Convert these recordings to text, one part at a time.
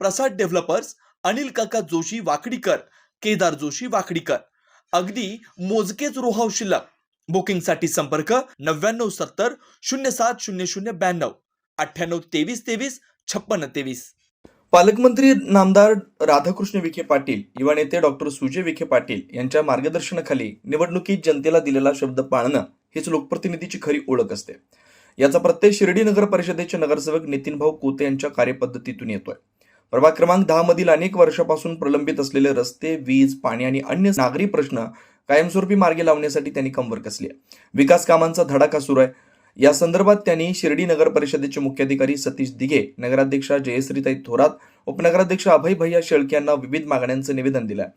प्रसाद developers Anil काका जोशी वाकडीकर केदार जोशी वाकडीकर. अगदी मोजकेच रोहाव शिल्लक. बुकिंगसाठी संपर्क नव्याण्णव सत्तर शून्य सात शून्य शून्य ब्याण्णव. अठ्ठ्याण्णव तेवीस तेवीस छप्पन्न तेवीस. पालकमंत्री नामदार राधाकृष्ण विखे पाटील युवा नेते डॉक्टर सुजय विखे पाटील यांच्या मार्गदर्शनाखाली निवडणुकीत जनतेला दिलेला शब्द पाळणं हीच लोकप्रतिनिधीची खरी ओळख असते. याचा प्रत्यय शिर्डी नगर परिषदेचे नगरसेवक नितीन भाऊ कोते यांच्या कार्यपद्धतीतून येतोय. प्रभाग क्रमांक दहा मधील अनेक वर्षापासून प्रलंबित असलेले रस्ते वीज पाणी आणि अन्य नागरी प्रश्न कायमस्वरूपी मार्गी लावण्यासाठी त्यांनी कंबर कसली आहे. विकास कामांचा धडाका सुरू आहे. या संदर्भात त्यांनी शिर्डी नगर परिषदेचे मुख्याधिकारी सतीश दिघे नगराध्यक्षा जयश्रीताई थोरात उपनगराध्यक्ष अभय भैया शेळके यांना विविध मागण्यांचं निवेदन दिलं आहे.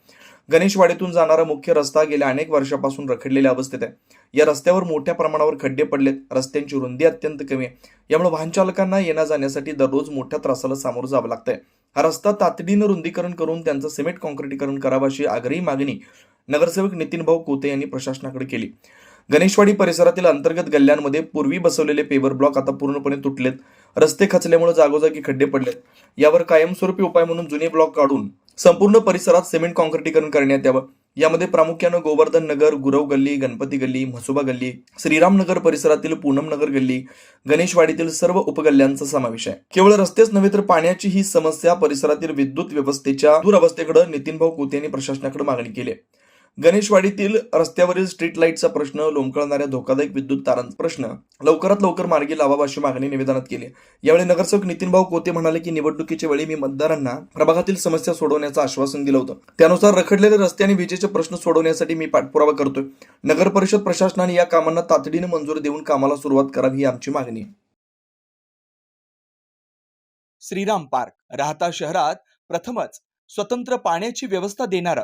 गणेशवाडीतून जाणारा मुख्य रस्ता गेल्या अनेक वर्षापासून रखडलेल्या अवस्थेत आहे. या रस्त्यावर मोठ्या प्रमाणावर खड्डे पडलेत. रस्त्यांची रुंदी अत्यंत कमी आहे. यामुळे वाहन चालकांना येण्या जाण्यासाठी दररोज मोठ्या त्रासाला सामोरं जावं लागतंय. हा रस्ता तातडीनं रुंदीकरण करून त्यांचं सिमेंट कॉन्क्रिटीकरण करावं अशी आग्रही मागणी नगरसेवक नितीन भाऊ कोते यांनी प्रशासनाकडे केली. गणेशवाडी परिसरातील अंतर्गत गल्ल्यांमध्ये पूर्वी बसवलेले पेवर ब्लॉक आता पूर्णपणे तुटलेत. रस्ते खचल्यामुळे जागोजागी खड्डे पडलेत. यावर कायमस्वरूपी उपाय म्हणून जुने ब्लॉक काढून संपूर्ण परिसरात सिमेंट कॉन्क्रिटीकरण करण्यात यावं. यामध्ये प्रामुख्यानं गोवर्धन नगर गुरव गल्ली गणपती गल्ली म्हसोबा गल्ली श्रीराम नगर परिसरातील पूनम नगर गल्ली गणेशवाडीतील सर्व उपगल्ल्यांचा समावेश आहे केवळ रस्तेच नव्हे तर पाण्याची ही समस्या परिसरातील विद्युत व्यवस्थेच्या दुरावस्थेकडे नितीन भाऊ कोते यांनी प्रशासनाकडे मागणी केली आहे. गणेशवाडीतील रस्त्यावरील स्ट्रीट लाईटचा प्रश्न लोंबकळणाऱ्या धोकादायक विद्युत तारांचा प्रश्न लवकरात लवकर मार्गी लावावा अशी मागणी निवेदनात केली. यावेळी नगरसेवक नितीन भाऊ कोते म्हणाले की निवडणुकीच्या वेळी मी मतदारांना प्रभागातील समस्या सोडवण्याचं आश्वासन दिलं होतं. त्यानुसार रखडलेले रस्ते आणि विजेचे प्रश्न सोडवण्यासाठी मी पाठपुरावा करतोय. नगर परिषद प्रशासनाने या कामांना तातडीने मंजुरी देऊन कामाला सुरुवात करावी ही आमची मागणी श्रीराम पार्क राहता शहरात प्रथमच स्वतंत्र पाण्याची व्यवस्था देणारं